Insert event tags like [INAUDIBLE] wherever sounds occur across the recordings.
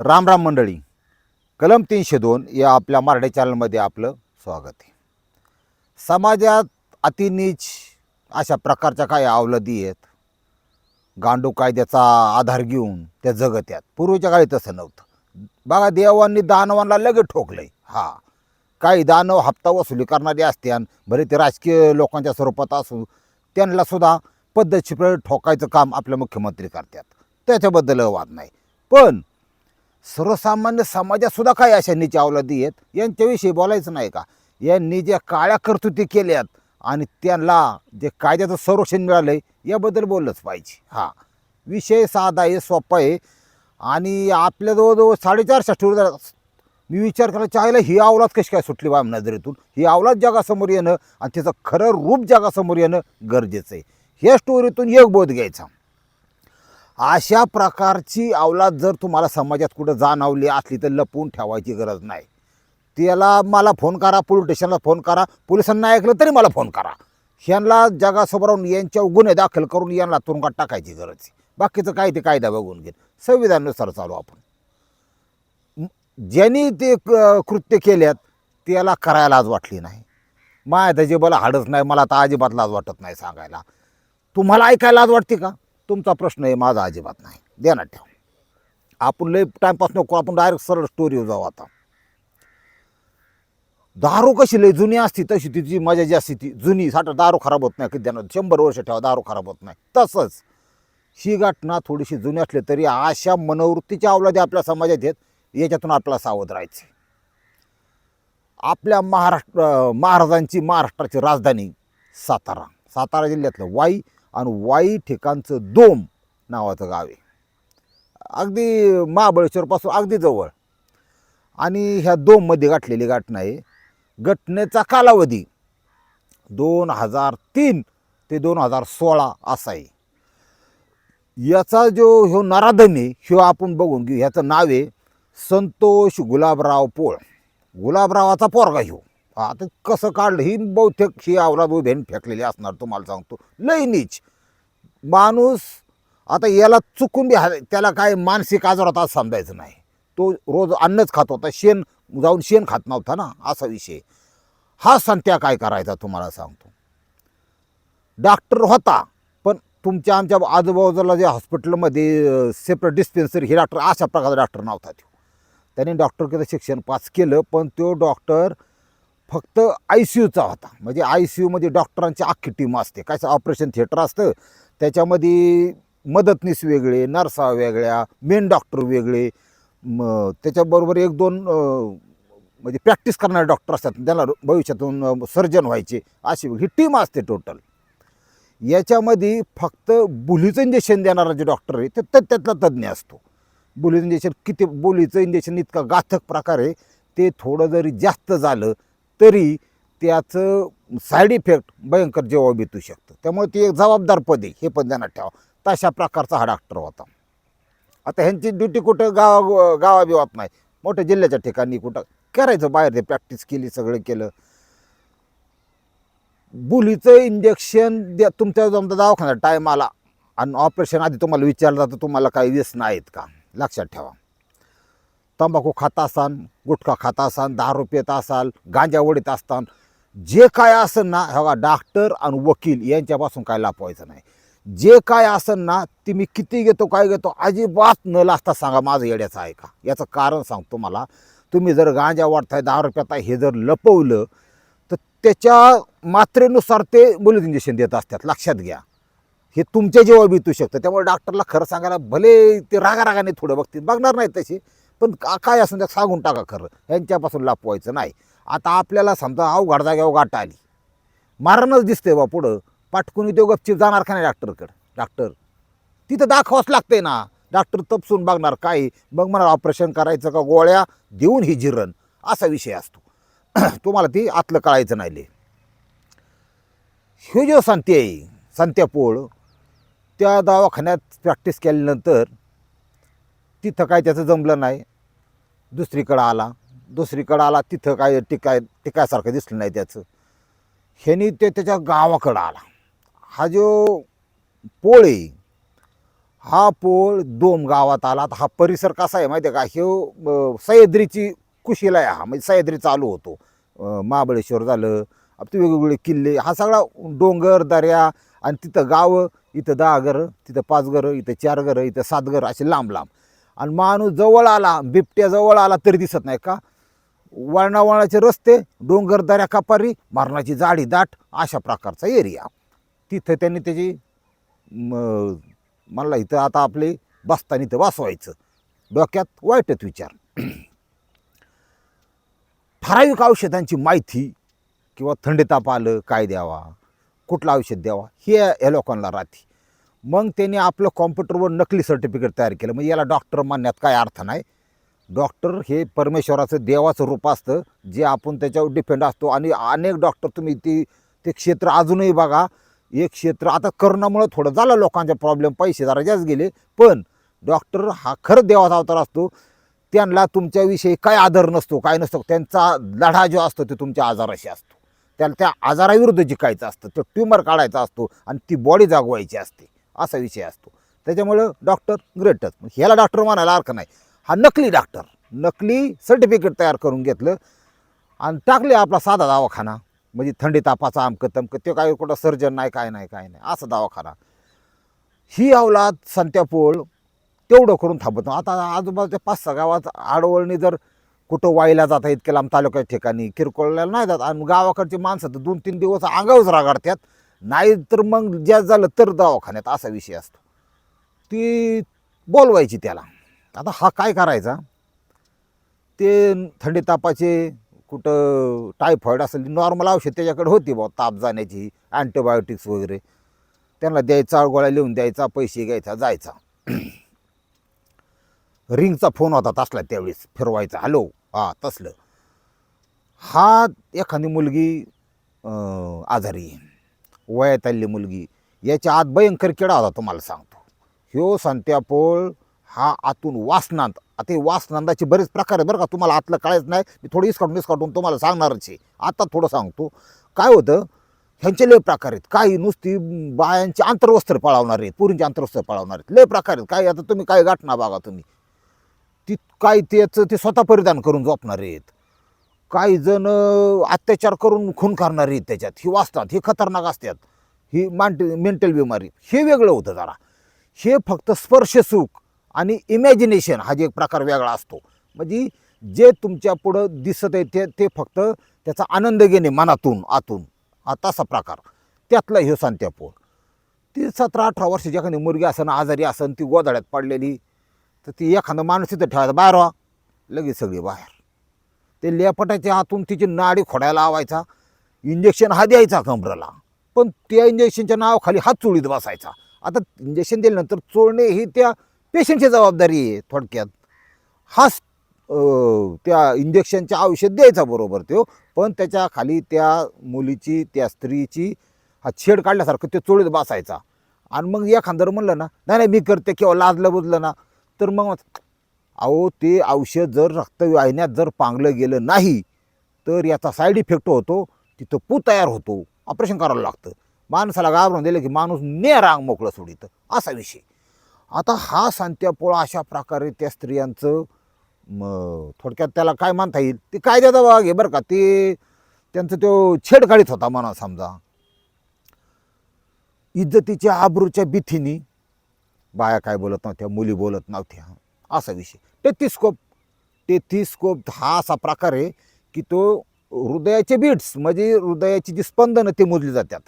राम राम मंडळी कलम तीनशे दोन या आपल्या मराठी चॅनलमध्ये आपलं स्वागत आहे. समाजात अतिनीच अशा प्रकारच्या काही अवलदी आहेत. गांडू कायद्याचा आधार घेऊन त्या जगत्यात पूर्वीच्या काळी तसं नव्हतं. बघा देवांनी दानवांना लगेच ठोकलंय. हा काही दानव हप्ता वसुली करणारे असते आणि बरे ते राजकीय लोकांच्या स्वरूपात असू त्यांना सुद्धा पद्धतशीर ठोकायचं काम आपले मुख्यमंत्री करतात. त्याच्याबद्दल वाद नाही. पण सर्वसामान्य समाजात सुद्धा काही अशा नीच अवलादी आहेत? यांच्याविषयी बोलायचं नाही का? यांनी ज्या काळ्या कर्तुती केल्यात आणि त्यांना जे कायद्याचं संरक्षण मिळालं आहे याबद्दल बोललंच पाहिजे. हा. विषय साधा आहे सोपा आहे. आणि आपल्या जवळजवळ साडेचारशे टूर मी विचार करायला चाहला ही अवलाद कशी काय सुटली बा नजरेतून ही अवलाद जगासमोर येणं आणि त्याचं खरं रूप जगासमोर येणं गरजेचं आहे. ह्या स्टोरीतून एक बोध घ्यायचा. अशा प्रकारची अवलाद जर तुम्हाला समाजात कुठं जाणवली असली तर लपवून ठेवायची गरज नाही. त्याला मला फोन करा पोलीस स्टेशनला फोन करा. पोलिसांना ऐकलं तरी मला फोन करा. ह्यांना जगासमोर यांच्या यांच्यावर गुन्हे दाखल करून यांना तुरुंगात टाकायची गरज आहे. बाकीचं काय ते कायदा बघून घेईन संविधानानुसार चालू आपण. ज्यांनी ते क- कृत्य केल्यात त्याला करायला आज वाटली नाही. माया त्याची मला हाडच नाही मला आता अजिबात लाज वाटत नाही सांगायला. तुम्हाला ऐकायला आज वाटते का? तुमचा प्रश्न आहे माझा अजिबात नाही. देणार ठेव. आपण लय टाईमपास नको आपण डायरेक्ट सरळ स्टोरी जाऊ आता. दारू कशी लय जुनी असती तशी तिची मजा जी असते ती जुनी. साठ दारू खराब होत नाही कधी त्यांना शंभर वर्ष ठेवा दारू खराब होत नाही. तसंच ही घटना थोडीशी जुनी असली तरी अशा मनोवृत्तीच्या अवलादी आपल्या समाजात येत याच्यातून आपल्याला सावध राहायचे आपल्या महाराष्ट्र महाराजांची महाराष्ट्राची राजधानी सातारा. सातारा जिल्ह्यातलं वाई आणि वाई ठिकाणचं दोम नावाचं गाव आहे. अगदी महाबळेश्वरपासून अगदी जवळ. आणि ह्या दोममध्ये गाठलेली घटना आहे. घटनेचा कालावधी दोन हजार तीन ते दोन हजार सोळा असा आहे. याचा जो ह्यो नराधम आहे ह्यो आपण बघून घेऊ. ह्याचं नाव आहे संतोष गुलाबराव पोळ. गुलाबरावाचा पोरगा ह्यो. आता कसं काढलं? ही बहुतेक ही अवलाद उभ्याने फेकलेली असणार तुम्हाला सांगतो. लई नीच. माणूस आता याला चुकून बी त्याला काय मानसिक आजार होता असं समजायचं नाही. तो रोज अन्नच खात होता शेण जाऊन शेण खात नव्हता ना असा विषय. हा संत्या काय करायचा तुम्हाला सांगतो. डॉक्टर होता पण तुमच्या आमच्या आजूबाजूला जे हॉस्पिटलमध्ये सेपरेट डिस्पेन्सरी हे डॉक्टर अशा प्रकारचा डॉक्टर नव्हता तो त्याने डॉक्टरकडे शिक्षण पास केलं पण तो डॉक्टर फक्त आय सी यूचा होता. म्हणजे आय सी यूमध्ये डॉक्टरांची अख्खी टीम असते. काय ऑपरेशन थिएटर असतं. त्याच्यामध्ये मदतनीस वेगळे नर्सा वेगळ्या मेन डॉक्टर वेगळे. म त्याच्याबरोबर एक दोन म्हणजे प्रॅक्टिस करणारे डॉक्टर असतात. त्यांना भविष्यातून सर्जन व्हायचे. अशी ही टीम असते टोटल. याच्यामध्ये फक्त बुलीचं इंजेक्शन देणारा जे डॉक्टर आहे ते ते त्यातला तज्ज्ञ असतो. बुलीचं इंजेक्शन किती बुलीचं इंजेक्शन इतका घातक प्रकार आहे ते थोडं जरी जास्त झालं तरी त्याचं साईड इफेक्ट भयंकर जेव्हा बितू शकतं. त्यामुळे ती एक जबाबदार पद आहे हे पण ध्यानात ठेवा. तशा प्रकारचा हा डॉक्टर होता. आता ह्यांची ड्युटी कुठं? गावा गावाबिवात नाही. मोठ्या जिल्ह्याच्या ठिकाणी कुठं? करायचं बाहेर ते प्रॅक्टिस केली सगळं केलं. बुलीचं इंजेक्शन द्या तुमच्या जमता दवाखान्यात टाईम आला. आणि ऑपरेशन आधी तुम्हाला विचारलं जातं तुम्हाला काही व्यसन आहेत का? लक्षात ठेवा. तंबाखू खात असाल गुटखा खात असाल दारू पित असाल गांजा ओढीत असताल जे काय असेल ना हे बघा डॉक्टर आणि वकील यांच्यापासून काय लापवायचं नाही. जे काय असेल ना ते मी किती घेतो काय घेतो अजिबात न लाजता सांगा माझं येड्याचं आहे का? याचं कारण सांगतो मला तुम्ही जर गांजा वाढताय दारू पिताय हे जर लपवलं तर त्याच्या मात्रेनुसार ते बुलेट इंजेक्शन देत असतात. लक्षात घ्या. हे तुमच्या जेव्हा बितू शकतं. त्यामुळे डॉक्टरला खरं सांगायला भले ते रागारागाने थोडं बघतील. बघणार नाही तसे. पण का- काय असं त्या सांगून टाका खरं. यांच्यापासून लापवायचं नाही. आता आपल्याला समजा अवघड जाग्यावर गाठ आली. मारणच दिसते बा पुढं. पाटकून तो गपचीप जाणार का नाही डॉक्टरकडं? डॉक्टर. तिथं दाखवाच लागते ना. डॉक्टर तपसून बघणार काय. मग मला ऑपरेशन करायचं का गोळ्या? देऊन ही जिरण. असा विषय असतो. [CLEARS THROAT] तुम्हाला ती आतलं कळायचं नाही हे जो संत्या आहे संत्यापोळ त्या दवाखान्यात प्रॅक्टिस केल्यानंतर तिथं काय त्याचं जमलं नाही. दुसरीकडं आला. दुसरीकडं आला तिथं काय टिकाय टिकायसारखं दिसलं नाही त्याचं. ह्यानी ते त्याच्या गावाकडं आला. हा जो पोळ आहे हा पोळ दोम गावात आला. तर हा परिसर कसा आहे माहिती आहे का? हे सह्याद्रीची कुशीला आहे हा. म्हणजे सह्याद्री चालू होतो. महाबळेश्वर झालं आपले वेगवेगळे किल्ले हा सगळा डोंगर दर्या आणि तिथं गावं इथं दहा घरं तिथं पाच घरं इथं चार घरं इथं सात घरं असे लांब लांब. आणि माणूस जवळ आला बिबट्या जवळ आला तरी दिसत नाही का? वळणावळणाचे रस्ते डोंगर दऱ्या कापारी मरणाची जाडी दाट अशा प्रकारचा एरिया तिथं त्यांनी त्याची म- मला इथं आता आपले बसताना इथं वाचवायचं डोक्यात वाईटच विचार. ठराविक औषधांची माहिती किंवा थंडताप आलं काय द्यावा? कुठलं औषध द्यावा? हे या लोकांना राहते. मग त्यांनी आपलं कॉम्प्युटरवर नकली सर्टिफिकेट तयार केलं. मग याला डॉक्टर मानण्यात काय अर्थ नाही. डॉक्टर हे परमेश्वराचं देवाचं रूप असतं जे आपण त्याच्यावर डिपेंड असतो. आणि अनेक डॉक्टर तुम्ही ती ते क्षेत्र अजूनही बघा. एक क्षेत्र आता करोनामुळं थोडं झालं लोकांचा प्रॉब्लेम पैसे जरा जास्त गेले. पण डॉक्टर हा खरंच देवाचा अवतार असतो. त्यांना तुमच्याविषयी काय आदर नसतो काय नसतो त्यांचा लढा जो असतो तो तुमच्या आजाराशी असतो. त्याला त्या आजाराविरुद्ध जिकायचं असतं तो ट्युमर काढायचा असतो आणि ती बॉडी जागवायची असते. असा विषय असतो. त्याच्यामुळं डॉक्टर ग्रेटच ह्याला डॉक्टर म्हणायला अर्थ नाही. हा नकली डॉक्टर नकली सर्टिफिकेट तयार करून घेतलं आणि टाकले आपला साधा दवाखाना. म्हणजे थंडी तापाचा अमकं तमकं ते काय कुठं सर्जन नाही काय नाही काय नाही. असा दवाखाना. ही अवलाद संत्यापोळ तेवढं करून थांबत. नाही. आता आजूबाजूच्या पाच सहा गावात आडवळणी जर कुठं वाईला जाता इतक्या लांब तालुक्याच्या ठिकाणी किरकोळला नाही जात. आणि गावाकडची माणसं तर दोन तीन दिवस आगावच रागाडतात. नाही तर मग ज्या झालं तर दवाखान्यात असा विषय असतो. ती बोलवायची त्याला. आता हा काय करायचा? ते थंडी तापाचे कुठं टायफॉईड असेल नॉर्मल औषध त्याच्याकडे होती बा ताप जाण्याची अँटीबायोटिक्स वगैरे. त्यांना द्यायचा गोळ्या लिहून द्यायचा पैसे घ्यायचा जायचा. रिंगचा फोन होता तसला त्यावेळेस फिरवायचा हॅलो हा तसलं. हा एखादी मुलगी आजारी आहे. वयात आलेली मुलगी. याच्या आत भयंकर किडा होता तुम्हाला सांगतो. ह्यो संत्यापोळ हा आतून वासनांत आता हे वासनांदाचे बरेच प्रकार आहेत बरं का तुम्हाला आतलं कळायचं नाही मी थोडं इसकाटून इसकाटून तुम्हाला सांगणारच आहे. आता थोडं सांगतो. काय होतं? ह्यांचे लय प्रकार आहेत. काही नुसती बायांचे आंतरवस्त्र पळवणार आहेत पुरींचे आंतरवस्त्र पळवणार आहेत. लय प्रकार आहेत. काय आता तुम्ही काय गाठना बघा तुम्ही. ती काय त्याचं ते स्वतः परिधान करून झोपणार आहेत. काही जण अत्याचार करून खून करणारे आहेत त्याच्यात. ही वाचतात हे खतरनाक असतात. ही मांट मेंटल बिमारी. हे वेगळं होतं जरा. हे फक्त स्पर्श सुख आणि इमॅजिनेशन हा जे एक प्रकार वेगळा असतो. म्हणजे जे तुमच्या पुढं दिसत आहे ते ते फक्त त्याचा आनंद घेणे मनातून आतून. हा तसा प्रकार. त्यातला हे सांत्यापूर ती सतरा अठरा वर्षाची एखादी मुलगी असन आजारी असन ती गोधाड्यात पडलेली तर ती एखादं माणूस तिथं ठेवायचा बाहेर व्हा. लगेच सगळी बाहेर. ते लेपटाच्या हातून तिची नाडी खोडायला लावायचा. इंजेक्शन हा द्यायचा कमरेला. पण त्या इंजेक्शनच्या नावाखाली हात चोळीत बसायचा. आता इंजेक्शन दिल्यानंतर चोळणे ही त्या पेशंटची जबाबदारी आहे थोडक्यात. हाच त्या इंजेक्शनच्या औषध द्यायचा बरोबर तो. पण त्याच्याखाली त्या मुलीची त्या स्त्रीची हा छेड काढल्यासारखं ते चोळीत बसायचा. आणि मग एखादं म्हणलं ना नाही नाही मी करते किंवा लाजलं बुजलं ना तर मग अहो ते औषध जर रक्तवाहिन्यात जर पांगलं गेलं नाही तर याचा साईड इफेक्ट होतो. तिथं पू तयार होतो. ऑपरेशन करायला लागतं. माणसाला घाबरून दिलं की माणूस ने रांग मोकळं सोडितं. असा विषय. आता हा सांत्यापोळा अशा प्रकारे त्या स्त्रियांचं म थोडक्यात त्याला काय मानता येईल? ते कायद्याचा भाग आहे बरं का. ते त्यांचं तो छेड काढीत होता म्हणा समजा. इज्जतीच्या आबरूच्या भीतीने बाया काय बोलत नव्हत्या मुली बोलत नव्हत्या. असा विषय. टेथिस्कोप. टेथिस्कोप हा असा प्रकार आहे की तो हृदयाचे बीट्स म्हणजे हृदयाची जी स्पंदनं ते मोजली जातात.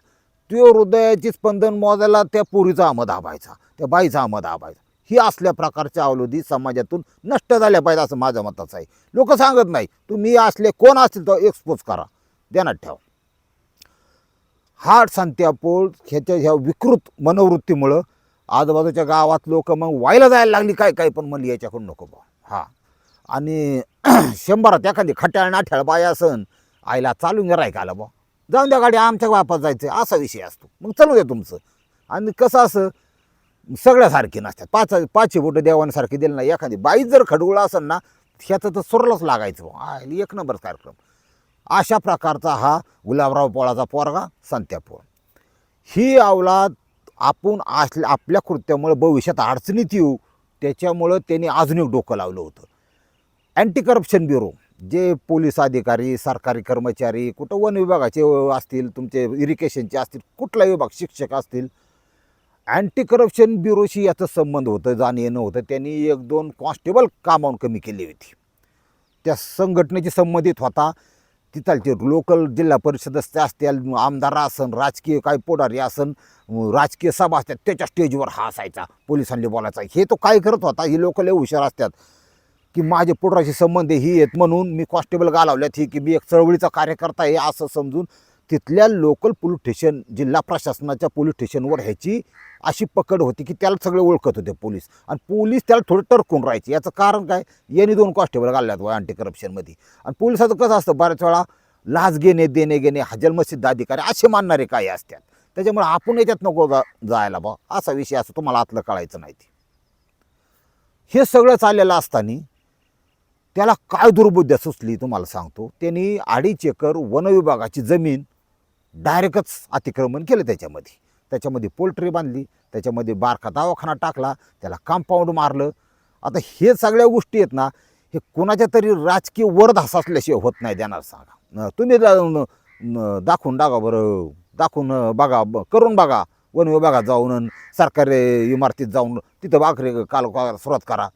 तो हृदयाची स्पंदन मोजायला त्या पोरीचा आमद आभायचा त्या बाईचा आमद आबायचा ही असल्या प्रकारच्या अवलोधी समाजातून नष्ट झाल्या पाहिजे असं माझ्या मताचं आहे. लोक सांगत नाही तुम्ही असले कोण असतील तो एक्सपोज करा. ध्यानात ठेवा. हार्ट सांत्यापोळ ह्याच्या ह्या विकृत मनोवृत्तीमुळं आजूबाजूच्या गावात लोक मग व्हायला जायला लागली काय काय पण म्हणली याच्याकडून नको बा हा. आणि [CLEARS THROAT] शंभरात एखादी खट्याळ नाठ्याळ बाया असन आईला चालून राय का आला बा जाऊन द्या गाडी आमच्या बापात जायचं असा विषय असतो. मग चालू द्या तुमचं. आणि कसं असं सगळ्यासारखी नसतात. पाच पाचशे बोटं देवांसारखी दिलं नाही. एखादी बाई जर खडगुळा असेल ना ह्याचं तर सुरलंच लागायचं बुवा. एक नंबर कार्यक्रम. अशा प्रकारचा हा गुलाबराव पोळाचा पोरगा संत्यापोळ ही अवलाद आपण असल्या आपल्या कृत्यामुळे भविष्यात अडचणीत येऊ त्याच्यामुळं त्यांनी अजून एक डोकं लावलं होतं. अँटी करप्शन ब्युरो जे पोलीस अधिकारी सरकारी कर्मचारी कुठं वन विभागाचे असतील तुमचे इरिगेशनचे असतील कुठला विभाग शिक्षक असतील अँटी करप्शन ब्युरोशी याचा संबंध होतं जाणं येणं होतं. त्यांनी एक दोन कॉन्स्टेबल कामावून कमी केली होती. त्या संघटनेशी संबंधित होता. तिथलचे लोकल जिल्हा परिषद परिषदस्थ असतील आमदार असन राजकीय काय पोढारी असन राजकीय सभा असतात त्याच्या स्टेजवर हा असायचा पोलिसांनी बोलायचा. हे तो काय करत होता? ही लोक लय हुशार असतात. की माझे पुढराशी संबंध ही आहेत म्हणून मी कॉन्स्टेबल गालावल्यात ही की मी एक चळवळीचा कार्यकर्ता आहे असं समजून तिथल्या लोकल पोलीस स्टेशन जिल्हा प्रशासनाच्या पोलीस स्टेशनवर ह्याची अशी पकड होती की त्याला सगळे ओळखत होते पोलीस आणि पोलीस त्याला थोडं टरकून राहायचे. याचं कारण काय? यांनी दोन कॉन्स्टेबल घालल्यात बा अँटी करप्शनमध्ये आणि पोलिसाचं कसं असतं बऱ्याच वेळा लाच घेणे देणे घेणे हजल मस्जिद अधिकारी असे मानणारे काही असतात. त्याच्यामुळे आपण याच्यात नको जा जायला बा असा विषय असं तुम्हाला आतलं कळायचं नाही ते. हे सगळं चाललेलं असताना त्याला काय दुर्बुद्ध्या सुचली तुम्हाला सांगतो. त्यांनी अडीच एकर वनविभागाची जमीन डायरेक्टच अतिक्रमण केलं त्याच्यामध्ये. त्याच्यामध्ये पोल्ट्री बांधली त्याच्यामध्ये बारका दवाखाना टाकला त्याला कंपाऊंड मारलं. आता हे सगळ्या गोष्टी आहेत ना हे कोणाच्या तरी राजकीय वरधास असल्याशिवाय होत नाही देणार सांगा. तुम्ही दाखवून टाका बरं. दाखवून बघा ब- करून बघा. वन विभागात जाऊन सरकारी इमारतीत जाऊन तिथं बाकरे काल सुरुवात करा.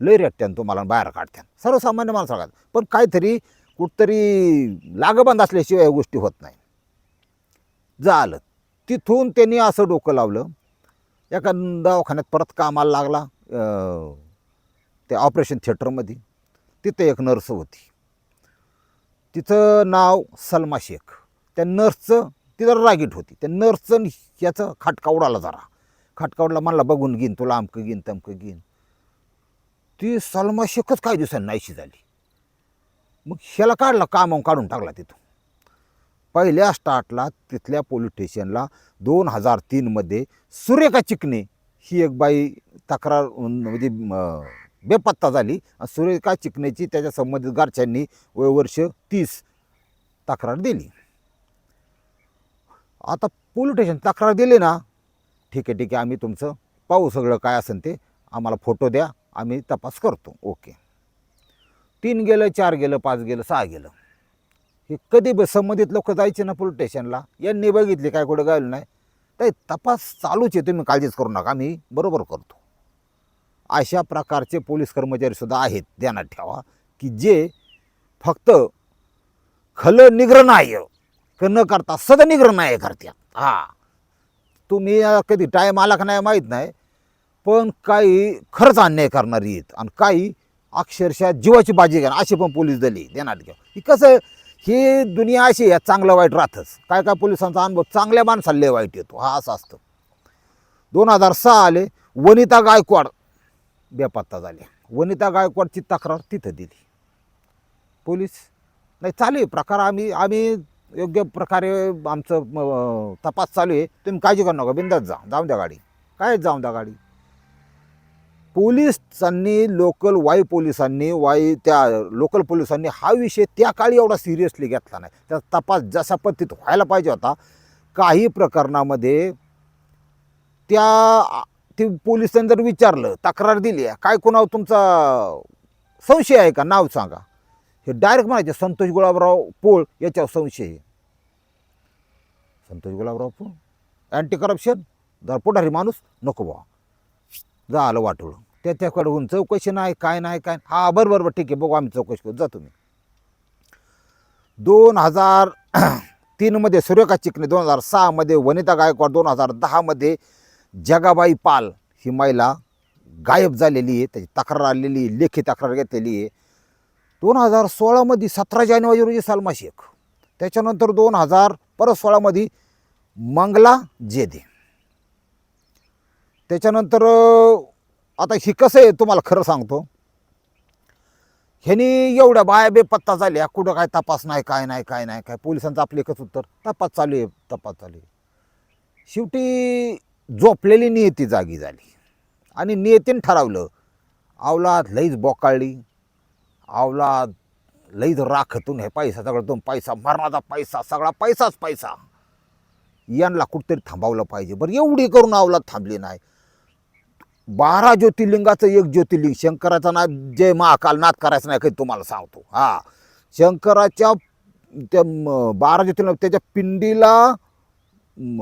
लय रेटत्यान तुम्हाला बाहेर काढत्यान. सर्वसामान्य माणसाला. पण काहीतरी कुठतरी लागबंद असल्याशिवाय या गोष्टी होत नाही झालं. तिथून त्यांनी असं डोकं लावलं. एका दवाखान्यात परत कामाला लागला. ते त्या ऑपरेशन थिएटरमध्ये. तिथं एक नर्स होती. तिचं नाव सलमा शेख. त्या नर्सचं ती जरा रागीट होती. त्या नर्सचं याचं खाटका उडाला जरा. खाटका उडला म्हणला बघून घेईन तुला अमकं घेईन तमकं घेईन ती सलमा शेखच काही दिवसांनी नाहीशी झाली. मग ह्याला काढला कामावून काढून टाकला तिथून. पहिल्या स्टार्टला तिथल्या पोलीस स्टेशनला दोन हजार तीनमध्ये सुरेखा चिकणे ही एक बाई तक्रार म्हणजे बेपत्ता झाली. आणि सुरेखा चिकणेची त्याच्या संबंधित घरच्यांनी वयवर्ष तीस तक्रार दिली. आता पोलीस स्टेशन तक्रार दिली ना ठीक आहे ठीक आहे आम्ही तुमचं पाहू सगळं काय असेल ते. आम्हाला फोटो द्या आम्ही तपास करतो. ओके. तीन गेलं चार गेलं पाच गेलं सहा गेलं. हे कधी ब- संबंधित लोक जायचे ना पोलीस स्टेशनला यांनी बघितले काय कुठं गायलं नाही तर तपास चालूच आहे. तुम्ही काळजीच करू नका. मी बरोबर करतो. अशा प्रकारचे पोलीस कर्मचारीसुद्धा आहेत. ध्यानात ठेवा की जे फक्त खल निग्रह क हो. न करता सद निग्रह करत्या हा. तुम्ही कधी टाईम आला का नाही माहीत नाही. पण काही खरंच अन्याय करणारी आहेत. आणि काही अक्षरशः जीवाची बाजी घ्या अशी पण पोलीस दली देण्यात घ्या ही कसं ही दुनिया अशी आहे चांगलं वाईट राहतच. काय काय पोलिसांचा अनुभव चांगल्या माणसाला लय वाईट येतो. हा असं असतं. दोन हजार सहा आले वनिता गायकवाड बेपत्ता झाल्या वनिता गायकवाडची तक्रार तिथं दिली. पोलीस नाही चालू आहे प्रकार. आम्ही आम्ही योग्य प्रकारे आमचं तपास चालू आहे. तुम्ही काळजी करू नका बिंदात जा. जाऊन द्या गाडी. काय जाऊन द्या गाडी? पोलिसांनी लोकल वाई पोलिसांनी वाई त्या लोकल पोलिसांनी हा विषय त्या काळी एवढा सिरियसली घेतला नाही. त्या तपास जसा पद्धतीत व्हायला पाहिजे होता काही प्रकरणामध्ये त्या ते पोलिसांनी जर विचारलं तक्रार दिली आहे काय कोणावर तुमचा संशय आहे का? नाव सांगा. हे डायरेक्ट म्हणायचे संतोष गुलाबराव पोळ याच्यावर संशय आहे. संतोष गुलाबराव पोळ? अँटी करप्शन जर पुढारी माणूस नको बा झालं वाटवलं त्याच्याकडून चौकशी नाही काय नाही काय हा बरं बरं बरं ठीक आहे बघू आम्ही चौकशी करू. जा तुम्ही. दोन हजार [CLEARS THROAT] तीनमध्ये सूर्यका चिकणे दोन हजार सहामध्ये वनिता गायकवाड दोन हजार दहामध्ये जगाबाई पाल ही महिला गायब झालेली आहे. त्याची तक्रार आलेली आहे लेखी तक्रार घेतलेली आहे. दोन हजार सोळामध्ये सतरा जानेवारी रोजी सलमा शेख. त्याच्यानंतर दोन हजार परत सोळामध्ये मंगला जेदे. त्याच्यानंतर आता ही कसं आहे तुम्हाला खरं सांगतो. ह्यानी एवढ्या बाया बेपत्ता झाल्या कुठं काय तपास नाही काय नाही काय नाही काय पोलिसांचं आपलं एकच उत्तर तपास चालू आहे तपास चालू आहे. शेवटी झोपलेली नियती जागी झाली. आणि नियतीनं ठरवलं अवलाद लईच बोकाळली अवलाद लईच राखतून हे पैसा सगळं दोन पैसा मरणाचा पैसा सगळा पैसाच पैसा. यांना कुठंतरी थांबवलं पाहिजे. बरं एवढी करून अवलाद थांबली नाही. बारा ज्योतिर्लिंगाचं एक ज्योतिर्लिंग. शंकराचा नाव जय महाकाल नाथ करायचं नाही काही तुम्हाला सांगतो. हा. शंकराच्या त्या बारा ज्योतिर्लिंग त्याच्या पिंडीला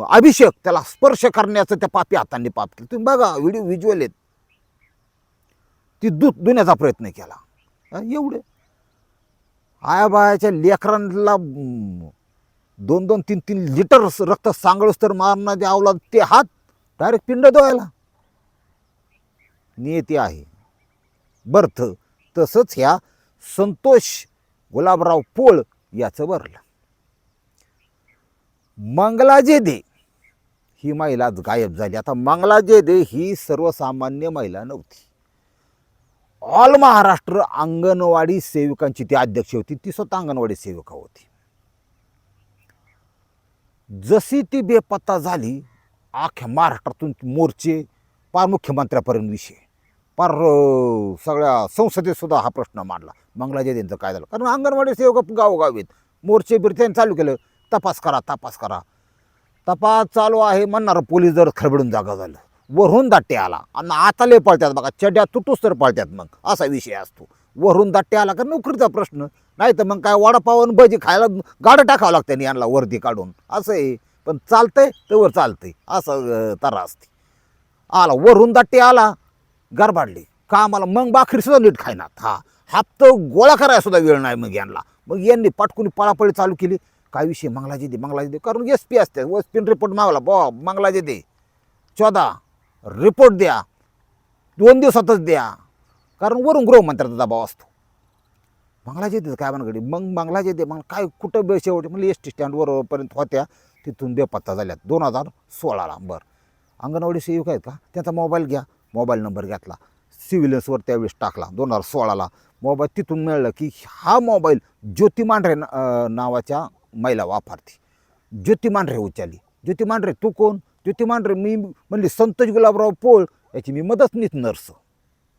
अभिषेक त्याला स्पर्श करण्याचं त्या पापी हातांनी पाप केलं. तुम्ही बघा व्हिडिओ व्हिज्युअल आहेत. ती दूध धुण्याचा प्रयत्न केला. एवढे. आयाबायाच्या लेकरांना दोन दोन तीन तीन लिटर रक्त सांगळूस तर मारणारे अवलाद ते हात डायरेक्ट पिंड धुवायला. नियती आहे. बर्थ तसंच ह्या संतोष गुलाबराव पोळ याचं भरलं मंगलाजे दे ही महिला आज गायब झाली. आता मंगलाजे दे ही सर्वसामान्य महिला नव्हती. ऑल महाराष्ट्र अंगणवाडी सेविकांची ती अध्यक्ष होती. ती स्वतः अंगणवाडी सेविका होती. जशी ती बेपत्ता झाली अख्ख्या महाराष्ट्रातून मोर्चे पार मुख्यमंत्र्यापर्यंत विषय. पार सगळ्या संसदेत सुद्धा हा प्रश्न मांडला. मंगलाजयंतीचं काय झालं? कारण अंगणवाडी सेवक गावोगावी आहेत मोर्चे बिरत्याने चालू केलं. तपास करा तपास करा. तपास चालू आहे म्हणणार पोलीस जर खरबडून जागा झालं. वरून दाट्टे आला. आणि आता लय पळतात बघा. चड्या तुटूस तर पळतात मग. असा विषय असतो. वरून दाट्टे आला का नोकरीचा प्रश्न. नाही तर मग काय वडापाव आणि भजी खायला गाडं टाकावं लागतं यांना वर्दी काढून. असं आहे. पण चालतंय तर वर चालतंय. असं तरा असते. आला. वरून दाट्टे आला. गरबाडली. कामाला मग बाखरीसुद्धा नीट खायनात हा हप्त गोळा करायला सुद्धा वेळ नाही मग यांना. मग यांनी पटकून पळापळी चालू केली. काय विषय? मंगलाजी दे मंगलाजी दे. कारण एस पी असते. एस पीन रिपोर्ट मागला बॉ मंगलाजी दे. चौदा रिपोर्ट द्या. दोन दिवसातच द्या. कारण वरून गृहमंत्र्याचा दबाव असतो. मंगलाजी दे काय म्हणकडे मग मंगलाजी दे. मग काय कुठं बे शेवटी? म्हणजे एस टी स्टँडवरपर्यंत होत्या. तिथून बेपत्ता झाल्यात दोन हजार सोळाला. बरं. अंगणवाडी सेविका आहेत का? त्याचा मोबाईल घ्या. मोबाईल नंबर घेतला. सिव्हिलन्सवर त्यावेळेस टाकला. दोन हजार सोळाला मोबाईल तिथून मिळालं की हा मोबाईल ज्योती मांढरे नावाच्या महिला वापरते. ज्योती मांढरे उचलली. ज्योती मांढरे तू कोण? ज्योती मांढरे मी म्हणली संतोष गुलाबराव पोळ. याची मी मदतनीच नर्स.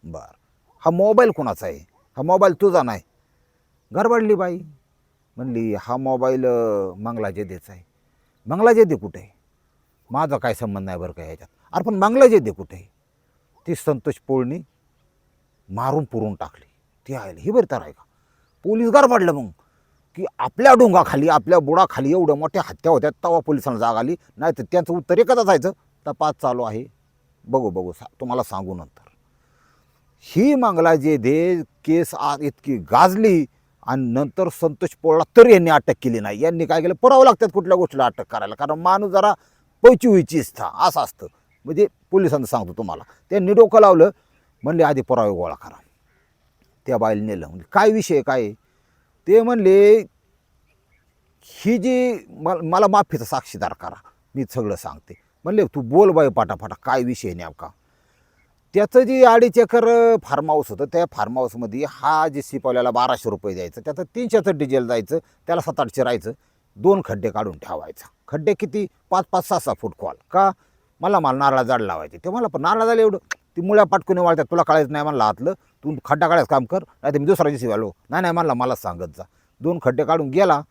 बर. हा मोबाईल कोणाचा आहे? हा मोबाईल तुझा नाही. गरबडली बाई. म्हणली हा मोबाईल अं, मंगलाजे आहे. मंगलाजे दे कुठे? आहे माझा काय संबंध नाही बरं का याच्यात? अरे पण मंगलाजे दे कुठे? आहे ती संतोष पोळणी मारून पुरून टाकली. ती आहे ही बरं तर आहे का? पोलीस गरबडलं मग. की आपल्या डोंगाखाली आपल्या बुडाखाली एवढ्या मोठ्या हत्या होत्या तवा पोलिसांना जाग आली. नाही तर त्यांचं उत्तर एकच असायचं तपास चालू आहे. बघू बघू सा तुम्हाला सांगू नंतर. ही मंगलाजे दे केस आज इतकी गाजली आणि नंतर संतोष पोळला तरी यांनी अटक केली नाही. यांनी काय केलं? परावं लागतात कुठल्या गोष्टीला अटक करायला. कारण माणूस जरा पैची व्हायची इच्छा असं असतं. म्हणजे पोलिसांना सांगतो तुम्हाला. त्यांनी डोकं लावलं म्हणले आधी पुरावे गोळा करा. त्या बाईला नेलं. म्हणजे काय विषय काय? ते म्हणले ही जी मला माफीचा साक्षीदार करा. मी सगळं सांगते. म्हणले तू बोल बाई पाटापाटा काय विषय नेमका? त्याचं जे अडीच एकर फार्म हाऊस होतं त्या फार्म हाऊसमध्ये हा जे शिपवल्याला बाराशे रुपये द्यायचं त्याचं तीनशेचं डिझेल जायचं त्याला सात आठशे राहायचं दोन खड्डे काढून ठेवायचा. खड्डे किती? पाच पाच सहा सहा फूट खोल. का? मला मला नारळा जाड लावायचे. ते मला पण नारळा जाड एवढं ती मुळ्या पाटकुने वाळतात तुला कळायचं नाही म्हणलं हातलं तू खड्डा काढायचं काम कर नाही तर मी दुसऱ्या दिवशी आलो नाही नाही म्हणला मला सांगत जा. दोन खड्डे काढून गेला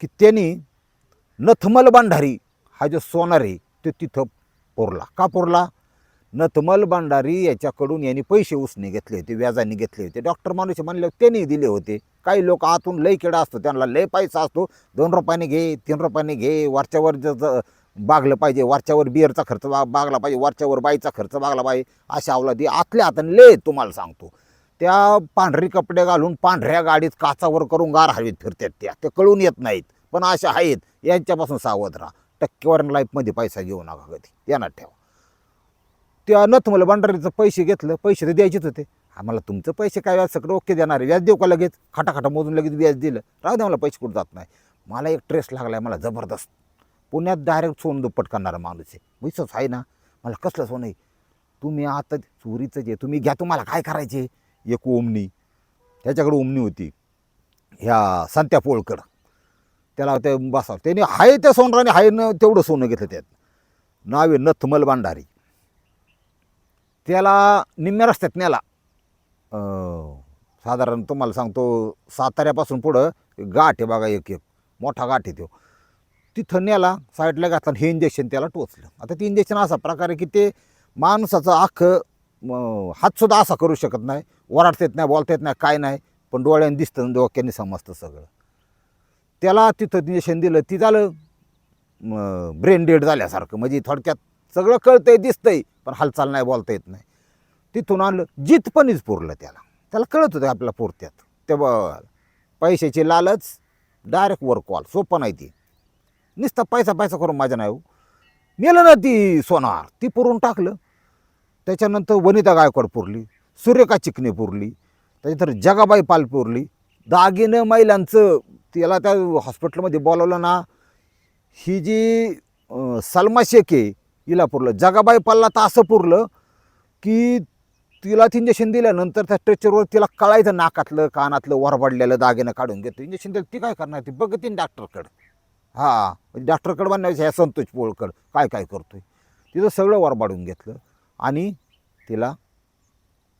की त्यांनी नथमल भांडारी हा जो सोनार आहे तो तिथं पोरला. का पोरला? नथमल भांडारी याच्याकडून यांनी पैसे उसने घेतले होते व्याजाने घेतले होते. डॉक्टर माणूस म्हणले त्यांनी दिले होते. काही लोक आतून लय केडा असतो त्यांना लय पैसा असतो. दोन रुपयाने घे तीन रुपयाने घे वरच्यावर ज- बागलं पाहिजे वरच्यावर बिअरचा खर्च बा बागला पाहिजे वरच्यावर बाईचा खर्च बागला पाहिजे अशा अवलादी आतल्या हाताने ले तुम्हाला सांगतो. त्या पांढरी कपडे घालून पांढऱ्या गाडीत काचावर करून गार हवीत फिरतात त्या. ते कळून येत नाहीत पण अशा आहेत यांच्यापासून सावध राहा. टक्केवारी लाईफमध्ये पैसा घेऊ नका कधी यांना ठेवा. त्या नथ मला भंडारीचं पैसे घेतलं पैसे तर द्यायचेच होते. आम्हाला तुमचं पैसे काय व्याज सगळं ओके देणार आहे व्याज देऊ का लगेच? खाटाखाटा मोजून लगेच व्याज दिलं. राहू दे मला पैसे कुठं जात नाही. मला एक ट्रेस लागला आहे मला जबरदस्त. पुण्यात डायरेक्ट सोनं दुप्पट करणारा माणूस आहे. विश्वास आहे ना मला कसलं सोनं आहे? तुम्ही आता चोरीचं जे तुम्ही घ्या तुम्हाला काय करायचे? एक ओमनी. त्याच्याकडे ओमनी होती. ह्या संत्या पोळकडं त्याला ते बसा त्याने हाय त्या सोनराने हाय न तेवढं सोनं घेतलं त्यात. नाव आहे नथमल भांडारी. त्याला निम्म्या रस्त्यात नेला. साधारण तुम्हाला सांगतो साताऱ्यापासून पुढं गाठ आहे बघा एक एक. मोठा गाठ आहे तो. तिथं नेला साईडला घातला आणि हे इंजेक्शन त्याला टोचलं. आता ते इंजेक्शन असा प्रकारे की ते माणसाचं अख्खं हातसुद्धा असा करू शकत नाही. ओराडता येत नाही बोलता येत नाही काय नाही. पण डोळ्याने दिसतं आणि डोक्याने समजतं सगळं. त्याला तिथं इंजेक्शन दिलं ती झालं ब्रेन डेड झाल्यासारखं. म्हणजे थोडक्यात सगळं कळतंय दिसतंय पण हालचाल नाही बोलता येत नाही. तिथून आणलं जितपणीच पुरलं त्याला. त्याला कळत होतं आपल्याला पुरत्यात. ते ब पैशाची लालच डायरेक्ट वर कॉल सोपं नाही ती. नुसता पैसा पैसा करून माझ्या नाही हो ना ती सोनार ती पुरून टाकलं. त्याच्यानंतर वनिता गायकवाड पुरली सूर्यका चिकणे पुरली त्याच्यानंतर जगाबाई पाल पुरली. दागिनं महिलांचं त्याला त्या हॉस्पिटलमध्ये बोलावलं ना ही जी सलमा शेख आहे हिला पुरलं. जगाबाई पालला तर असं पुरलं की तिला इंजेक्शन दिल्यानंतर त्या स्ट्रेचरवर तिला कळायचं नाकातलं कानातलं वरबडलेलं दागिनं काढून घेतो. इंजेक्शन दिलं ती काय करणार? ती बघतीन डॉक्टरकडं हां डॉक्टरकडे म्हणजे डॉक्टरकडं ह्या संतोष पोळकर काय काय करतोय? तिथं सगळं वरबाडून घेतलं आणि तिला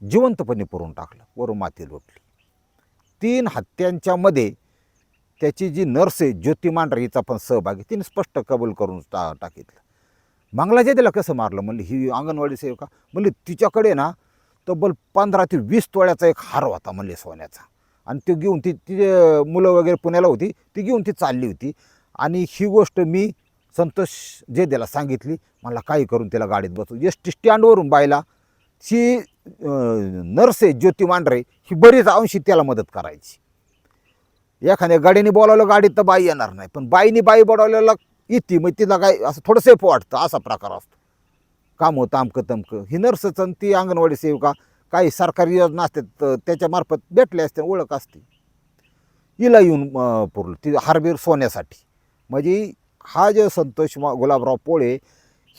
जिवंतपणे पुरून टाकलं वरून माती लोटली. तीन हत्यांच्यामध्ये त्याची जी नर्स आहे ज्योती मांढरे हिचा पण सहभाग आहे. तिने स्पष्ट कबूल करून टा टाकितलं. मंगलाच्या तिला कसं मारलं? म्हणली ही अंगणवाडी सेविका. म्हणली तिच्याकडे ना तब्बल पंधरा ते वीस तोळ्याचा एक हार होता म्हणले सोन्याचा. आणि ती घेऊन ती तिचे मुलं वगैरे पुण्याला होती ती घेऊन ती चालली होती. आणि ही गोष्ट मी संतोष जे त्याला सांगितली. मला काही करून तिला गाडीत बसू. एस टी स्टँडवरून बायला ही नर्स आहे ज्योती मांढरे ही बरीच अंशी त्याला मदत करायची. एखाद्या गाडीने बोलावलं गाडीत तर बाई येणार नाही. पण बाईने बाई बोलावलेला येते मग तिला काय असं थोडं सेफ वाटतं. असा प्रकार असतो. काम होतं आमकं तमकं. ही नर्सच आणि ती अंगणवाडी सेविका काही सरकारी योजना असतात तर त्याच्यामार्फत भेटले असते ओळख असते. हिला येऊन पुरलं. ती हारबीर सोन्यासाठी. म्हणजे हा जे संतोष मा- गुलाबराव पोळे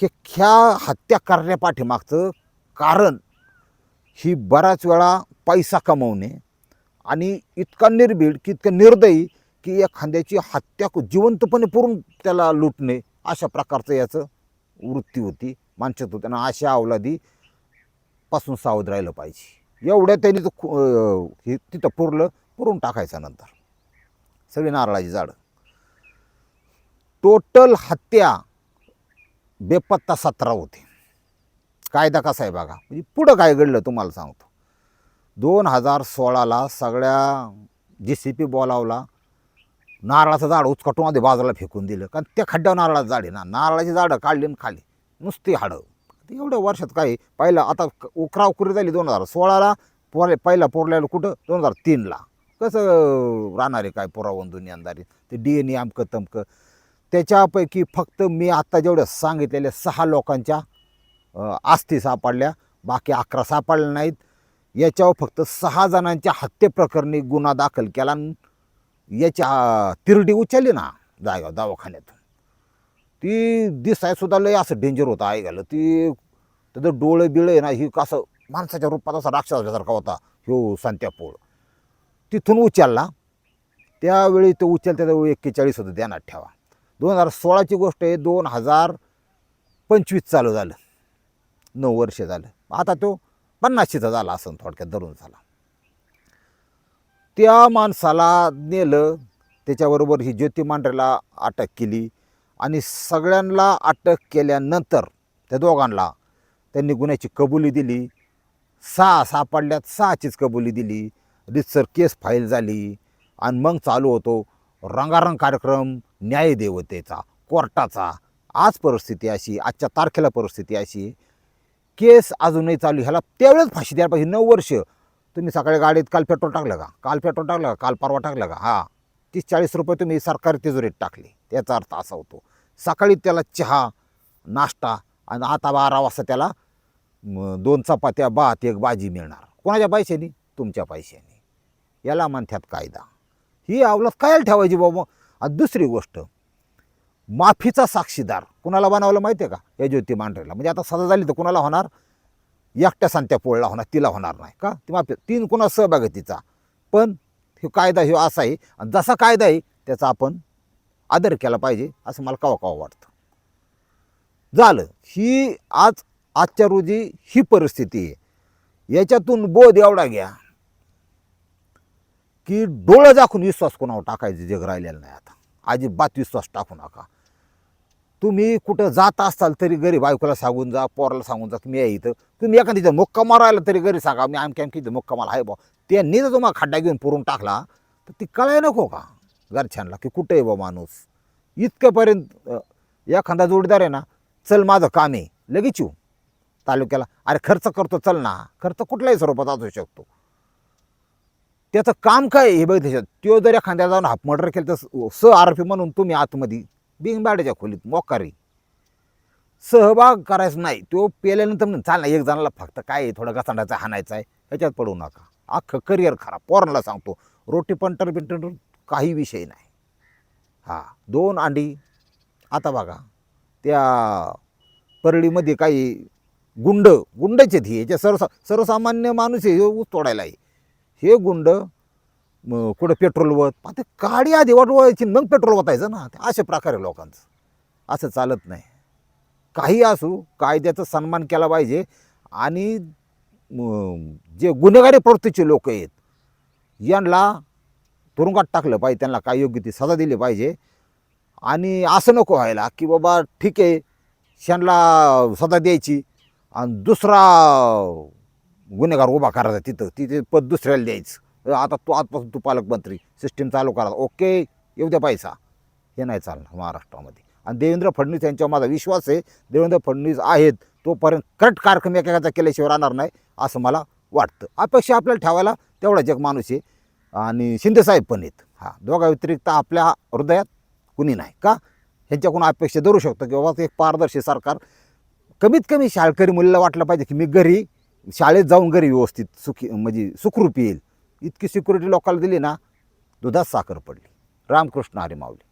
हे ह्या हत्या करण्यापाठीमागचं कारण ही बऱ्याच वेळा पैसा कमवणे आणि इतका निर्भीड की इतकं निर्दयी की एखाद्याची हत्या जिवंतपणे पुरून त्याला लुटणे अशा प्रकारचं याचं वृत्ती होती. माणसात होती आणि अशा अवलादी पासून सावध राहिलं पाहिजे. एवढ्या त्यांनी तो खू- हे तिथं पुरलं पुरून टाकायचं नंतर. सगळी नारळाची झाडं. टोटल हत्या बेपत्ता सतरा होते. कायदा कसा आहे बघा? म्हणजे पुढं काय घडलं तुम्हाला सांगतो. दोन हजार सोळाला सगळ्या जे सी पी बोलावला. नारळाचं झाड उचकटून आधी बाजूला फेकून दिलं. कारण त्या खड्ड्यावर नारळाचं झाड आहे ना. नारळाची झाडं काढली आणि खाली. नुसती हाडं. ते एवढ्या वर्षात काय? पहिलं आता उकरा उकरी झाली दोन हजार सोळाला. पोर पहिला पोरल्याला कुठं? दोन हजार तीनला. कसं राहणार आहे काय पुरावून दुनियादारी ते डी एन ए अमकं तमकं. त्याच्यापैकी फक्त मी आत्ता जेवढ्या सांगितलेल्या सहा लोकांच्या आस्थी सापडल्या बाकी अकरा सापडल्या नाहीत. याच्यावर फक्त सहा जणांच्या हत्येप्रकरणी गुन्हा दाखल केला आणि तिरडी उचलली ना जागा दवाखान्यातून. ती दिसायसुद्धा लय असं डेंजर होतं ऐकायला ती त्याचं डोळे बिळे आहे ना ही कसं माणसाच्या रूपात असा राक्षसासारखा होता ह्यो संत्यापोळ तिथून उचलला. त्यावेळी तो उचल त्याचं एक्केचाळीस होतं ध्यानात ठेवा. दोन हजार सोळाची गोष्ट आहे दोन हजार पंचवीस चालू झालं. नऊ वर्ष झालं. आता तो पन्नासशेचा झाला असं थोडक्यात धरून झाला. त्या माणसाला नेलं त्याच्याबरोबर ही ज्योती मांढरेला अटक केली आणि सगळ्यांना अटक केल्यानंतर त्या दोघांना त्यांनी गुन्ह्याची कबुली दिली. सहा सापडल्यात सहाचीच कबुली दिली. रितसर केस फाईल झाली आणि मग चालू होतो रंगारंग कार्यक्रम. न्यायदेवतेचा कोर्टाचा. आज परिस्थिती अशी आजच्या तारखेला परिस्थिती अशी. केस अजूनही चालू ह्याला त्यावेळेच फाशी द्यायला पाहिजे. नऊ वर्ष. तुम्ही सकाळी गाडीत काल पेट्रोल टाकलं का? काल पेट्रोल टाकलं का? काल परवा टाकलं का? हां. तीस चाळीस रुपये तुम्ही सरकारी तिजोरीत टाकले. त्याचा अर्थ असा होतो. सकाळी त्याला चहा नाश्ता आणि आता बारा वाजता त्याला दोन चपात्या भात एक भाजी मिळणार. कोणाच्या पैशाने? तुमच्या पैशाने. याला म्हणतात कायदा. ही अवलत काय ठेवायची बाबा? आणि दुसरी गोष्ट माफीचा साक्षीदार. कुणाला बनवलं माहिती आहे का? या ज्योती मांढरेला. म्हणजे आता सजा झाली तर कुणाला होणार? एकट्या सांत्या पोळला होणार तिला होणार नाही. का? ती माफी तीन कुणा सहभाग आहे तिचा पण हे कायदा हे असा आहे आणि जसा कायदा आहे त्याचा आपण आदर केला पाहिजे असं मला कवा कवा वाटतं. झालं. ही आज आजच्या रोजी ही परिस्थिती आहे. याच्यातून बोध एवढा घ्या. की डोळं दाखवून विश्वास कोणावर टाकायचं जग राहिलेलं नाही आता? अजिबात विश्वास टाकू नका. तुम्ही कुठं जात असताल तरी गरीब बायकोला सांगून जा पोराला सांगून जा की मी आहे इथं. तुम्ही एखादी तिथं मुक्का मारायला तरी घरी सांगा मी आमकी आमकी इथं मुक्का मला आहे बा त्यांनी जर तुम्हाला खड्डा घेऊन पुरून टाकला तर ती कळाय नको का? घरच्यांना की कुठं आहे बा माणूस? इतक्यापर्यंत एखादा जोडीदार आहे ना चल माझं काम आहे लगेच येऊ. तालुक्याला अरे खर्च करतो चल ना. खर्च कुठल्याही स्वरूपात असू शकतो. त्याचं काम काय आहे? हे बघ त्याच्यात. तो जर एखाद्या जाऊन हाफ मर्डर केलं तर स आरोपी म्हणून तुम्ही आतमध्ये बिंगबाड्याच्या खोलीत मोकारी सहभाग करायचं नाही. तो पेल्यानंतर म्हणून चाल ना एक जणाला फक्त काय आहे, थोडं घसांडायचं हाणायचं आहे. ह्याच्यात पडू नका. अख्खं करिअर खराब. पोरांना सांगतो रोटी पंटर बिंटर काही विषय नाही. हा दोन अंडी. आता बघा त्या परळीमध्ये काही गुंड गुंडचे आहेत याच्या सर्वसा सर्वसामान्य माणूस आहे हे ऊस तोडायला आहे. हे गुंड मग कुठं पेट्रोल वत पण ते काडी आधी वाटवायची मग पेट्रोल वतायचं ना. ते अशा प्रकारे लोकांचं. असं चालत नाही. काही असू कायद्याचा सन्मान केला पाहिजे आणि जे गुन्हेगारी प्रवृत्तीचे लोक आहेत यांना तुरुंगात टाकलं पाहिजे त्यांना काय योग्य ती सजा दिली पाहिजे. आणि असं नको व्हायला की बाबा ठीक आहे त्यांना सजा द्यायची आणि दुसरा गुन्हेगार उभा करायचा तिथं. तिथे पद दुसऱ्याला द्यायचं. आता तू आजपासून तू पालकमंत्री. सिस्टीम चालू करा. ओके येऊ द्या पैसा. हे नाही चालणार महाराष्ट्रामध्ये. आणि देवेंद्र फडणवीस यांच्यावर माझा विश्वास आहे. देवेंद्र फडणवीस आहेत तोपर्यंत कट कार्यक्रम एकेकाचा केल्याशिवाय राहणार नाही असं मला वाटतं. अपेक्षा आपल्याला ठेवायला तेवढा एक माणूस आहे. आणि शिंदेसाहेब पण आहेत. हा दोघा व्यतिरिक्त आपल्या हृदयात कुणी नाही का? ह्यांच्याकडून अपेक्षा धरू शकतो की बाबा एक पारदर्शी सरकार. कमीत कमी शाळकरी मुलीला वाटलं पाहिजे की मी घरी शाळेत जाऊन घरी व्यवस्थित सुखी म्हणजे सुखरूप येईल. इतकी सिक्युरिटी लोकांना दिली ना दुधात साखर पडली. रामकृष्ण हरी माऊली.